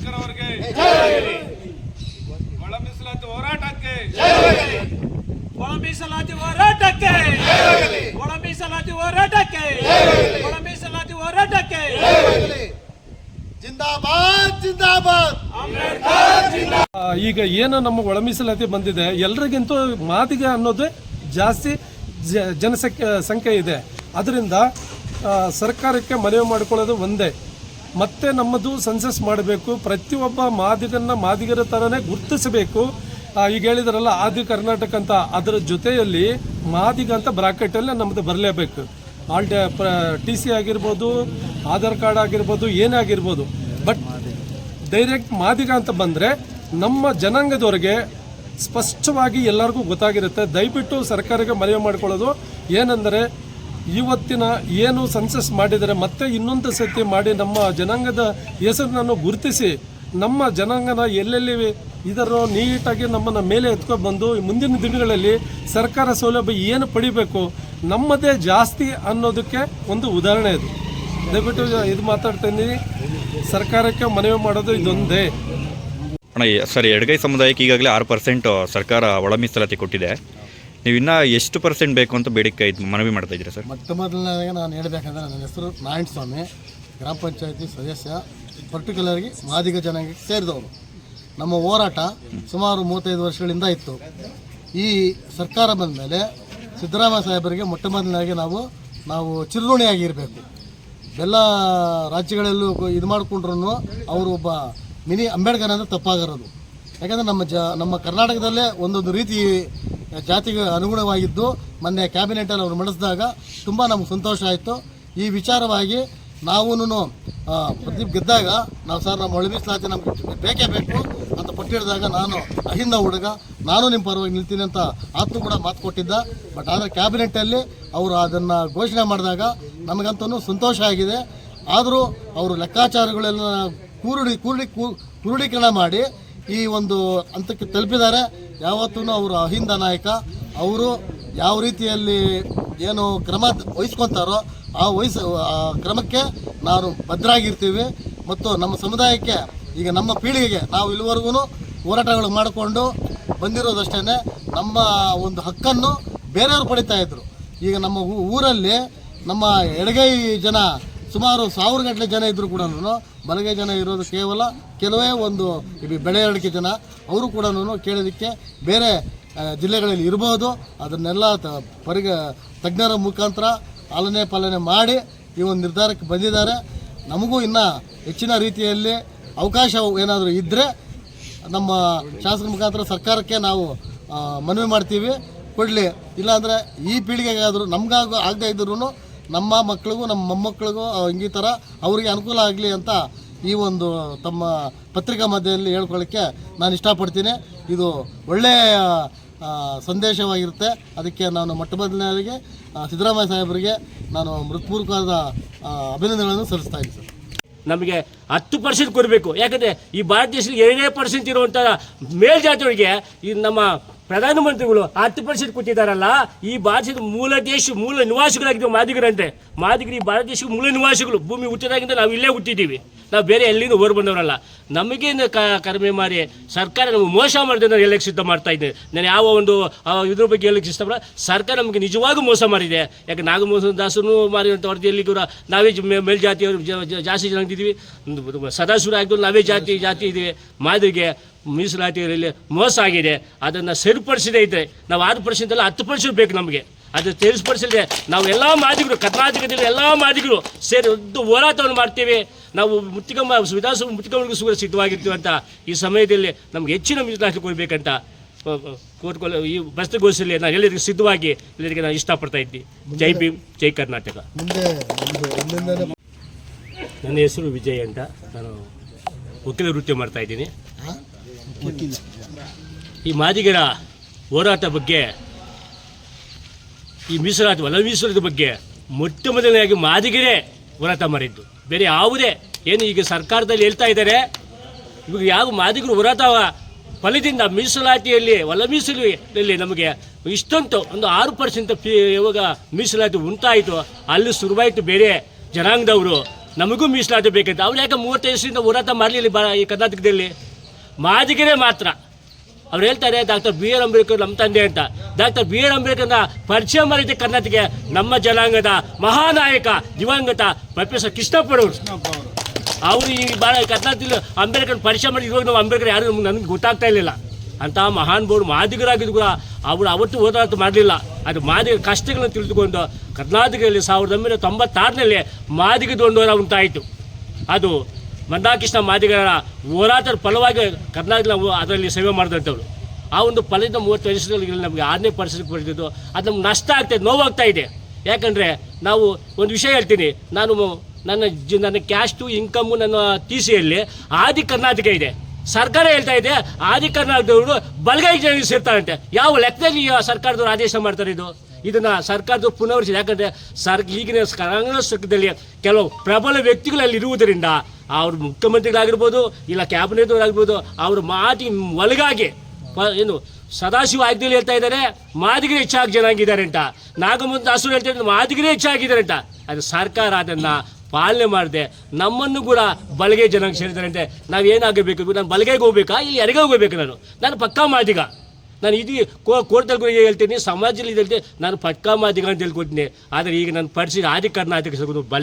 ಅಂಬೇಡ್ಕರ್ ಅವರಿಗೆ ಒಳ ಮೀಸಲಾತಿ ಹೋರಾಟಕ್ಕೆ ಒಳ ಮೀಸಲಾತಿ ಹೋರಾಟಕ್ಕೆ ಒಳ ಮೀಸಲಾತಿ ಹೋರಾಟಕ್ಕೆ ಒಳ ಮೀಸಲಾತಿ ಹೋರಾಟಕ್ಕೆ ಜಿಂದಾಬಾದ್ ಜಿಂದಾಬಾದ್. ಈಗ ಏನು ನಮ್ಮ ಒಳ ಮೀಸಲಾತಿ ಬಂದಿದೆ? ಎಲ್ರಿಗಿಂತ ಮಾತಿಗೆ ಅನ್ನೋದು ಜಾಸ್ತಿ ಜನಸಂಖ್ಯೆ ಸಂಖ್ಯೆ ಇದೆ. ಅದರಿಂದ ಸರ್ಕಾರಕ್ಕೆ ಮನವಿ ಮಾಡಿಕೊಳ್ಳೋದು ಒಂದೇ. ಮತ್ತೆ ನಮ್ಮದು ಸೆನ್ಸಸ್ ಮಾಡಬೇಕು. ಪ್ರತಿಯೊಬ್ಬ ಮಾದಿಗನ್ನ ಮಾದಿಗರ ಥರನೇ ಗುರುತಿಸಬೇಕು. ಈಗ ಹೇಳಿದ್ರಲ್ಲ, ಆದಿ ಕರ್ನಾಟಕ ಅಂತ. ಅದರ ಜೊತೆಯಲ್ಲಿ ಮಾದಿಗ ಅಂತ ಬ್ರಾಕೆಟಲ್ಲೇ ನಮ್ಮದು ಬರಲೇಬೇಕು. ಆಲ್ ಟಿ ಸಿ ಆಗಿರ್ಬೋದು, ಆಧಾರ್ ಕಾರ್ಡ್ ಆಗಿರ್ಬೋದು, ಏನೇ ಆಗಿರ್ಬೋದು. ಬಟ್ ಡೈರೆಕ್ಟ್ ಮಾದಿಗ ಅಂತ ಬಂದರೆ ನಮ್ಮ ಜನಾಂಗದವರಿಗೆ ಸ್ಪಷ್ಟವಾಗಿ ಎಲ್ಲರಿಗೂ ಗೊತ್ತಾಗಿರುತ್ತೆ. ದಯವಿಟ್ಟು ಸರ್ಕಾರಕ್ಕೆ ಮನವಿ ಮಾಡಿಕೊಳ್ಳೋದು. ಏನೆಂದರೆ ಇವತ್ತಿನ ಏನು ಸೆನ್ಸಸ್ ಮಾಡಿದರೆ ಮತ್ತೆ ಇನ್ನೊಂದು ಸತಿ ಮಾಡಿ ನಮ್ಮ ಜನಾಂಗದ ಹೆಸರನ್ನು ಗುರುತಿಸಿ ನಮ್ಮ ಜನಾಂಗನ ಎಲ್ಲೆಲ್ಲಿ ಇದರ ನೀಟಾಗಿ ನಮ್ಮನ್ನು ಮೇಲೆ ಎತ್ಕೊಂಡು ಬಂದು ಮುಂದಿನ ದಿನಗಳಲ್ಲಿ ಸರ್ಕಾರ ಸೌಲಭ್ಯ ಏನು ಪಡಿಬೇಕು ನಮ್ಮದೇ ಜಾಸ್ತಿ ಅನ್ನೋದಕ್ಕೆ ಒಂದು ಉದಾಹರಣೆ ಇದು. ದಯವಿಟ್ಟು ಇದು ಮಾತಾಡ್ತೀನಿ ಸರ್ಕಾರಕ್ಕೆ ಮನವಿ ಮಾಡೋದು ಇದೊಂದೇ. ಅಣ್ಣ ಸರಿ ಎಡಗೈ ಸಮುದಾಯಕ್ಕೆ ಈಗಾಗಲೇ ಆರು ಪರ್ಸೆಂಟ್ ಸರ್ಕಾರ ಒಳ ಮೀಸಲಾತಿ ಕೊಟ್ಟಿದೆ. ನೀವು ಇನ್ನೂ ಎಷ್ಟು ಪರ್ಸೆಂಟ್ ಬೇಕು ಅಂತ ಬೇಡಿಕೆ ಇದು ಮನವಿ ಮಾಡ್ತಾ ಇದ್ದೀರಾ ಸರ್? ಮೊಟ್ಟ ಮೊದಲನೇದಾಗಿ ನಾನು ಹೇಳಬೇಕಂದ್ರೆ ನನ್ನ ಹೆಸರು ನಾರಾಯಣ ಸ್ವಾಮಿ ಗ್ರಾಮ ಪಂಚಾಯತಿ ಸದಸ್ಯ ಪರ್ಟಿಕ್ಯುಲರ್ ಆಗಿ ಮಾದಿಗ ಜನಾಂಗಕ್ಕೆ ಸೇರಿದವರು. ನಮ್ಮ ಹೋರಾಟ ಸುಮಾರು ಮೂವತ್ತೈದು ವರ್ಷಗಳಿಂದ ಇತ್ತು. ಈ ಸರ್ಕಾರ ಬಂದ ಮೇಲೆ ಸಿದ್ದರಾಮಯ್ಯ ಸಾಹೇಬರಿಗೆ ಮೊಟ್ಟ ಮೊದಲನೇದಾಗಿ ನಾವು ನಾವು ಚಿರುಣಿಯಾಗಿರಬೇಕು ಎಲ್ಲ ರಾಜ್ಯಗಳಲ್ಲೂ ಇದು ಮಾಡಿಕೊಂಡ್ರು ಅವರು ಒಬ್ಬ ಮಿನಿ ಅಂಬೇಡ್ಕರ್ ಅಂದರೆ ತಪ್ಪಾಗಿರೋದು. ಯಾಕಂದರೆ ನಮ್ಮ ಜ, ನಮ್ಮ ಕರ್ನಾಟಕದಲ್ಲೇ ಒಂದೊಂದು ರೀತಿ ಜಾತಿಗೆ ಅನುಗುಣವಾಗಿದ್ದು ಮೊನ್ನೆ ಕ್ಯಾಬಿನೆಟಲ್ಲಿ ಅವರು ಮಂಡಿಸಿದಾಗ ತುಂಬ ನಮ್ಗೆ ಸಂತೋಷ ಆಯಿತು. ಈ ವಿಚಾರವಾಗಿ ನಾವೂ ಪ್ರದೀಪ್ ಗೆದ್ದಾಗ ನಾವು ಸರ್ ನಮ್ಮ ಮೀಸಲಾತಿ ನಮ್ಗೆ ಬೇಕೇ ಬೇಕು ಅಂತ ಪಟ್ಟಿಡಿದಾಗ ನಾನು ಅಹಿಂದ ಹುಡುಗ, ನಾನು ನಿಮ್ಮ ಪರವಾಗಿ ನಿಲ್ತೀನಿ ಅಂತ ಆತ್ಮ ಕೂಡ ಮಾತು ಕೊಟ್ಟಿದ್ದ. ಬಟ್ ಆದರೆ ಕ್ಯಾಬಿನೆಟ್ಟಲ್ಲಿ ಅವರು ಅದನ್ನು ಘೋಷಣೆ ಮಾಡಿದಾಗ ನಮಗಂತೂ ಸಂತೋಷ ಆಗಿದೆ. ಆದರೂ ಅವರು ಲೆಕ್ಕಾಚಾರಗಳೆಲ್ಲ ಕೂರುಡಿ ಕೂರುಡಿ ಕೂ- ಕ್ರೋಢೀಕರಣ ಮಾಡಿ ಈ ಒಂದು ಹಂತಕ್ಕೆ ತಲುಪಿದ್ದಾರೆ. ಯಾವತ್ತೂ ಅವರು ಅಹಿಂದ ನಾಯಕ. ಅವರು ಯಾವ ರೀತಿಯಲ್ಲಿ ಏನು ಕ್ರಮ ವಹಿಸ್ಕೊತಾರೋ ಆ ವಹಿಸ ಕ್ರಮಕ್ಕೆ ನಾವು ಭದ್ರಾಗಿರ್ತೀವಿ. ಮತ್ತು ನಮ್ಮ ಸಮುದಾಯಕ್ಕೆ, ಈಗ ನಮ್ಮ ಪೀಳಿಗೆಗೆ ನಾವು ಇಲ್ಲಿವರೆಗೂ ಹೋರಾಟಗಳು ಮಾಡಿಕೊಂಡು ಬಂದಿರೋದಷ್ಟೇ ನಮ್ಮ ಒಂದು ಹಕ್ಕನ್ನು ಬೇರೆಯವರು ಪಡಿತಾ ಇದ್ದರು ಈಗ ನಮ್ಮ ಊರಲ್ಲಿ ನಮ್ಮ ಎಡಗೈ ಜನ ಸುಮಾರು ಸಾವಿರ ಗಟ್ಟಲೆ ಜನ ಇದ್ದರೂ ಕೂಡ ಬಲಗೈ ಜನ ಇರೋದು ಕೇವಲ ಕೆಲವೇ ಒಂದು ಬೆಳೆ ಅಡಿಕೆ ಜನ, ಅವರು ಕೂಡ ಕೇಳೋದಕ್ಕೆ ಬೇರೆ ಜಿಲ್ಲೆಗಳಲ್ಲಿ ಇರಬಹುದು ಅದನ್ನೆಲ್ಲ ಪರಿಗ, ತಜ್ಞರ ಮುಖಾಂತರ ಪಾಲನೆ ಪಾಲನೆ ಮಾಡಿ ಈ ಒಂದು ನಿರ್ಧಾರಕ್ಕೆ ಬಂದಿದ್ದಾರೆ. ನಮಗೂ ಇನ್ನು ಹೆಚ್ಚಿನ ರೀತಿಯಲ್ಲಿ ಅವಕಾಶ ಏನಾದರೂ ಇದ್ದರೆ ನಮ್ಮ ಶಾಸಕರ ಮುಖಾಂತರ ಸರ್ಕಾರಕ್ಕೆ ನಾವು ಮನವಿ ಮಾಡ್ತೀವಿ. ಕೊಡಲಿ. ಇಲ್ಲಾಂದರೆ ಈ ಪೀಳಿಗೆಗಾದರೂ, ನಮಗಾಗ ಆಗದೇ ಇದ್ರೂ ನಮ್ಮ ಮಕ್ಕಳಿಗೂ ನಮ್ಮ ಮೊಮ್ಮಕ್ಕಳಿಗೂ ಥರ ಅವರಿಗೆ ಅನುಕೂಲ ಆಗಲಿ ಅಂತ ಈ ಒಂದು ತಮ್ಮ ಪತ್ರಿಕಾ ಮಾಧ್ಯಮದಲ್ಲಿ ಹೇಳ್ಕೊಳ್ಳೋಕ್ಕೆ ನಾನು ಇಷ್ಟಪಡ್ತೀನಿ. ಇದು ಒಳ್ಳೆಯ ಸಂದೇಶವಾಗಿರುತ್ತೆ. ಅದಕ್ಕೆ ನಾನು ಮೊಟ್ಟ ಮೊದಲನೇ ಆ, ಸಿದ್ದರಾಮಯ್ಯ ಸಾಹೇಬರಿಗೆ ನಾನು ಮೃತ್ಪೂರ್ವಕವಾದ ಅಭಿನಂದನೆಗಳನ್ನು ಸಲ್ಲಿಸ್ತಾ ಇದ್ದೀನಿ ಸರ್. ನಮಗೆ ಹತ್ತು ಪರ್ಸೆಂಟ್ ಕೊಡಬೇಕು. ಯಾಕಂದರೆ ಈ ಭಾರತ ದೇಶದಲ್ಲಿ ಎರಡೇ ಪರ್ಸೆಂಟ್ ಇರುವಂಥ ಮೇಲ್ಜಾತಿಯವರಿಗೆ ಈ ನಮ್ಮ ಪ್ರಧಾನಮಂತ್ರಿಗಳು ಹತ್ತು ಪರ್ಸೆಂಟ್ ಕೊಟ್ಟಿದ್ದಾರಲ್ಲ ಈ ಭಾರತದ ಮೂಲ ದೇಶ, ಮೂಲ ನಿವಾಸಿಗಳಾಗಿದ್ದೀವಿ ಮಾದಿಗರಂತೆ. ಮಾದಿಗರು ಈ ಭಾರತ ದೇಶಕ್ಕೆ ಮೂಲ ನಿವಾಸಿಗಳು. ಭೂಮಿ ಹುಟ್ಟಿದಾಗಿಂದ ನಾವು ಇಲ್ಲೇ ಹುಟ್ಟಿದ್ದೀವಿ. ನಾವು ಬೇರೆ ಎಲ್ಲಿಂದ ಹೊರ ಬಂದವರಲ್ಲ. ನಮಗೇನು ಕಡಿಮೆ ಮಾಡಿ ಸರ್ಕಾರ ನಮಗೆ ಮೋಸ ಮಾಡಿದೆ ನಾನು ಹೇಳಕ್ಕೆ ಸಿದ್ಧ ಮಾಡ್ತಾ ಇದ್ದೀನಿ ನಾನು ಯಾವ ಒಂದು ಇದ್ರ ಬಗ್ಗೆ ಹೇಳಕ್ಕೆ ಇಷ್ಟಪಡ ಸರ್ಕಾರ ನಮಗೆ ನಿಜವಾಗೂ ಮೋಸ ಮಾಡಿದೆ. ಯಾಕೆ ನಾಗಮೋಹನ್ ದಾಸನು ಮಾಡಿದಂಥ ವರದಿಯಲ್ಲಿ ಕೂಡ ನಾವೇ ಮೇಲ್ಜಾತಿಯವರು ಜಾಸ್ತಿ ಜನ ಇದ್ದೀವಿ. ಸದಾಶಿವರು ನಾವೇ ಜಾತಿ ಜಾತಿ ಇದ್ದೀವಿ. ಮಾದಿಗೆ ಮೀಸಲಾತಿಯಲ್ಲಿ ಮೋಸ ಆಗಿದೆ ಅದನ್ನು ಸರಿಪಡಿಸದೇ ಇದ್ದರೆ ನಾವು ಆರು ಪರ್ಸೆಂಟ್ ಅಲ್ಲ ಹತ್ತು ಪರ್ಸೆಂಟ್ ಬೇಕು ನಮಗೆ. ಅದು ತಿಳಿಸ್ಪಡಿಸಲಿದೆ ನಾವು ಎಲ್ಲ ಮಾದಿಗರು ಕರ್ನಾಟಕದಲ್ಲಿ ಎಲ್ಲ ಮಾದಿಗರು ಸೇರಿ ಒಂದು ಹೋರಾಟವನ್ನು ಮಾಡ್ತೀವಿ. ನಾವು ಮುತ್ತಿಗಮ್ಮ ವಿಧಾನಸಭೆ ಮುತ್ತಿಗಮ್ಮನಿಗೂ ಸುಗರ ಸಿದ್ಧವಾಗಿರ್ತೀವಿ ಅಂತ ಈ ಸಮಯದಲ್ಲಿ ನಮ್ಗೆ ಹೆಚ್ಚಿನ ಮೀಸಲಾತಿ ಕೊಡಬೇಕಂತ ಕೋರ್ಟ್ಕೊಳ್ಳ ಈ ಪ್ರಸ್ತುತಗೋಷ್ಠಿಯಲ್ಲಿ ನಾನು ಎಲ್ಲರಿಗೂ ಸಿದ್ಧವಾಗಿ ಎಲ್ಲರಿಗೆ ನಾನು ಇಷ್ಟಪಡ್ತಾ ಇದ್ದೀನಿ ಜೈ ಭೀಮ್ ಜೈ ಕರ್ನಾಟಕ. ನನ್ನ ಹೆಸರು ವಿಜಯ್ ಅಂತ. ನಾನು ವಕೀಲ ವೃತ್ತಿ ಮಾಡ್ತಾ ಇದ್ದೀನಿ. ಈ ಮಾದಿಗರ ಹೋರಾಟ ಬಗ್ಗೆ, ಈ ಮೀಸಲಾತಿ, ಒಲ ಮೀಸಲಾತಿ ಬಗ್ಗೆ ಮೊಟ್ಟ ಮೊದಲನೆಯಾಗಿ ಮಾದಿಗರೇ ಹೋರಾಟ ಮಾಡಿದ್ದು. ಬೇರೆ ಯಾವುದೇ, ಏನು ಈಗ ಸರ್ಕಾರದಲ್ಲಿ ಹೇಳ್ತಾ ಇದ್ದಾರೆ, ಇವಾಗ ಯಾವ ಮಾದಿಗರು ಹೋರಾಟ ಫಲದಿಂದ ಮೀಸಲಾತಿಯಲ್ಲಿ, ಒಲ ಮೀಸಲಿನಲ್ಲಿ ನಮಗೆ ಇಷ್ಟೊಂದು ಒಂದು ಆರು ಪರ್ಸೆಂಟ್ ಫೀ ಇವಾಗ ಮೀಸಲಾತಿ ಉಂಟಾಯಿತು. ಅಲ್ಲಿ ಶುರುವಾಯಿತು ಬೇರೆ ಜನಾಂಗದವರು. ನಮಗೂ ಮೀಸಲಾತಿ ಬೇಕಂತ ಅವ್ರು ಯಾಕೆ ಮೂವತ್ತೈದು ವರ್ಷದಿಂದ ಹೋರಾಟ ಮಾಡಲಿಲ್ಲ ಬಾ ಈ ಕರ್ನಾಟಕದಲ್ಲಿ? ಮಾದಿಗರೇ ಮಾತ್ರ. ಅವ್ರು ಹೇಳ್ತಾರೆ, ಡಾಕ್ಟರ್ ಬಿ ಆರ್ ಅಂಬೇಡ್ಕರ್ ನಮ್ಮ ತಂದೆ ಅಂತ. ಡಾಕ್ಟರ್ ಬಿ ಆರ್ ಅಂಬೇಡ್ಕರ್ನ ಪರಿಚಯ ಮಾಡಿದ್ದೆ ಕರ್ನಾಟಕ ನಮ್ಮ ಜನಾಂಗದ ಮಹಾನಾಯಕ, ದಿವಂಗತ ಪ್ರೊಫೆಸರ್ ಕೃಷ್ಣಪ್ಪರವರು ಅವರು. ಈ ಭಾಳ ಕರ್ನಾಟಕದಲ್ಲಿ ಅಂಬೇಡ್ಕರ್ ಪರಿಚಯ ಮಾಡಿ, ಇವಾಗ ನಾವು ಅಂಬೇಡ್ಕರ್ ಯಾರು ನನಗೆ ಗೊತ್ತಾಗ್ತಾ ಇರಲಿಲ್ಲ. ಅಂತ ಮಹಾನ್ ಬೋರ್ಡ್ ಮಾದಿಗರಾಗಿದ್ದು ಕೂಡ ಅವರು ಅವತ್ತು ಹೋರಾಟ ಮಾಡಲಿಲ್ಲ. ಅದು ಮಾದಿಗ ಕಷ್ಟಗಳನ್ನು ತಿಳಿದುಕೊಂಡು ಕರ್ನಾಟಕದಲ್ಲಿ ಸಾವಿರದ ಒಂಬೈನೂರ ತೊಂಬತ್ತಾರರಲ್ಲಿ ಮಾದಿಗದ ಒಂದು ಉಂಟಾಯಿತು ಅದು ಮಂದಾಕೃಷ್ಣ ಮಾದಿಗರ ಹೋರಾಟದ ಫಲವಾಗಿ ಕರ್ನಾಟಕ ಅದರಲ್ಲಿ ಸೇವೆ ಮಾಡಿದಂಥವ್ರು. ಆ ಒಂದು ಫಲದಿಂದ ಮೂವತ್ತು ವರ್ಷದಲ್ಲಿ ನಮಗೆ ಆರನೇ ಪರಿಸ್ಥಿತಿ ಪಡೆದಿದ್ದು ಅದು ನಮ್ಗೆ ನಷ್ಟ ಆಗ್ತಾಯಿದೆ ನೋವಾಗ್ತಾ ಇದೆ. ಯಾಕಂದರೆ ನಾವು ಒಂದು ವಿಷಯ ಹೇಳ್ತೀನಿ, ನಾನು ನನ್ನ ಜಿ ನನ್ನ ಕ್ಯಾಸ್ಟು ಇನ್ಕಮ್ಮು ನನ್ನ ಟಿ ಸಿಯಲ್ಲಿ ಆದಿ ಕರ್ನಾಟಕ ಇದೆ. ಸರ್ಕಾರ ಹೇಳ್ತಾ ಇದೆ, ಆದಿ ಕರ್ನಾಟಕದವರು ಬಲಗೈ ಜನ ಸೇರ್ತಾರಂತೆ. ಯಾವ ಲೆಕ್ಕದಲ್ಲಿ ಸರ್ಕಾರದವರು ಆದೇಶ ಮಾಡ್ತಾರೆ ಇದು? ಇದನ್ನು ಸರ್ಕಾರದ ಪುನರ್ವರಿಸಿ ಯಾಕಂದರೆ ಸರ್ ಈಗಿನ ಕಾಂಗ್ರೆಸ್ ಕೆಲವು ಪ್ರಬಲ ವ್ಯಕ್ತಿಗಳಲ್ಲಿ ಇರುವುದರಿಂದ ಅವ್ರ ಮುಖ್ಯಮಂತ್ರಿಗಳಾಗಿರ್ಬೋದು ಇಲ್ಲ ಕ್ಯಾಬಿನೆಟ್ ಆಗಿರ್ಬೋದು ಅವ್ರ ಮಾತಿ ಒಳಗಾಗಿ ಏನು ಸದಾಶಿವ ಆಗ್ದಲ್ಲಿ ಹೇಳ್ತಾ ಇದ್ದಾರೆ, ಮಾದಿಗರೇ ಹೆಚ್ಚಾಗಿ ಜನಾಂಗಿದ್ದಾರೆ ಅಂತ. ನಾಗಮಂತ ಹಸುರು ಹೇಳ್ತಾ ಇದ್ದಾರೆ, ಮಾದಿಗರೇ ಹೆಚ್ಚಾಗಿದ್ದಾರೆ ಅಂತ. ಅದು ಸರ್ಕಾರ ಅದನ್ನ ಪಾಲನೆ ಮಾಡಿದೆ, ನಮ್ಮನ್ನು ಕೂಡ ಬಲಗೆ ಜನಾಂಗ ಸೇರಿದ್ದಾರೆ ಅಂತೆ. ನಾವು ಏನಾಗಬೇಕು? ನಾನು ಬಲಗೈಗೆ ಹೋಗ್ಬೇಕಾ? ಇಲ್ಲಿ ಎಡಗೈಗೆ ಹೋಗ್ಬೇಕು ನಾನು? ನಾನು ಪಕ್ಕಾ ಮಾದಿಗ. ನಾನು ಇದು ಕೋ, ಕೋರ್ಟಲ್ಲಿ ಹೇಳ್ತೀನಿ, ಸಮಾಜದಲ್ಲಿ ಹೇಳ್ತೀನಿ, ನಾನು ಪಕ್ಕಾ ಮಾದಿಗ ಅಂತ ಹೇಳ್ಕೊತೀನಿ ಆದರೆ ಈಗ ನಾನು ಪರಿಸ್ಥಿತಿ ಆದಿ ಕರ್ನಾಟಕ ಬಲ